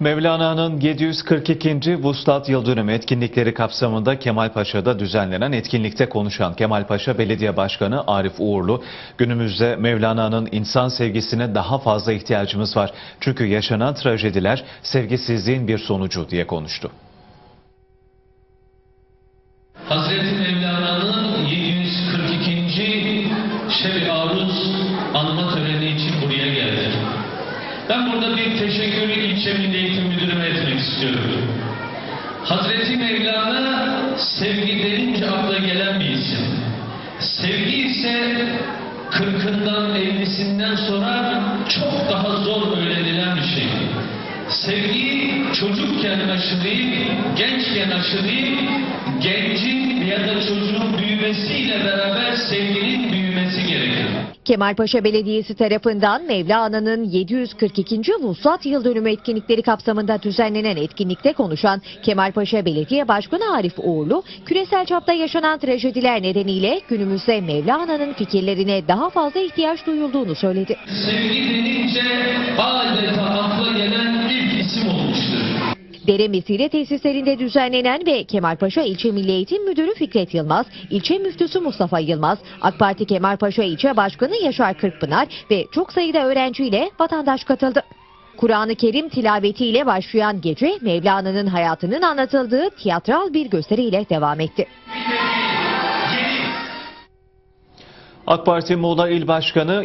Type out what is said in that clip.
Mevlana'nın 742. Vuslat Yıldönümü etkinlikleri kapsamında Kemalpaşa'da düzenlenen etkinlikte konuşan Kemalpaşa Belediye Başkanı Arif Uğurlu, günümüzde Mevlana'nın insan sevgisine daha fazla ihtiyacımız var. Çünkü yaşanan trajediler sevgisizliğin bir sonucu diye konuştu. Hazreti Mevlana'nın 742. Şebi Aruz anma töreni için. Ben burada bir teşekkürü ilçe Milli Eğitim Müdürü'me etmek istiyorum. Hazreti Mevlana sevgi denince akla gelen bir isim. Sevgi ise kırkından ellisinden sonra çok daha zor öğrenilen bir şey. Sevgi çocukken aşılayıp, gençken aşılayıp, gencin ya da çocuğun büyümesiyle beraber sevginin. Kemalpaşa Belediyesi tarafından Mevlana'nın 742. Vuslat Yıl Dönümü etkinlikleri kapsamında düzenlenen etkinlikte konuşan Kemalpaşa Belediye Başkanı Arif Uğurlu, küresel çapta yaşanan trajediler nedeniyle günümüzde Mevlana'nın fikirlerine daha fazla ihtiyaç duyulduğunu söyledi. Sevgi denince adeta akla gelen ilk isim olmuştur. Dere Mesire tesislerinde düzenlenen ve Kemalpaşa İlçe Milli Eğitim Müdürü Fikret Yılmaz, İlçe Müftüsü Mustafa Yılmaz, AK Parti Kemalpaşa İlçe Başkanı Yaşar Kırkpınar ve çok sayıda öğrenciyle vatandaş katıldı. Kur'an-ı Kerim tilavetiyle başlayan gece Mevlana'nın hayatının anlatıldığı tiyatral bir gösteriyle devam etti. AK Parti Muğla İl Başkanı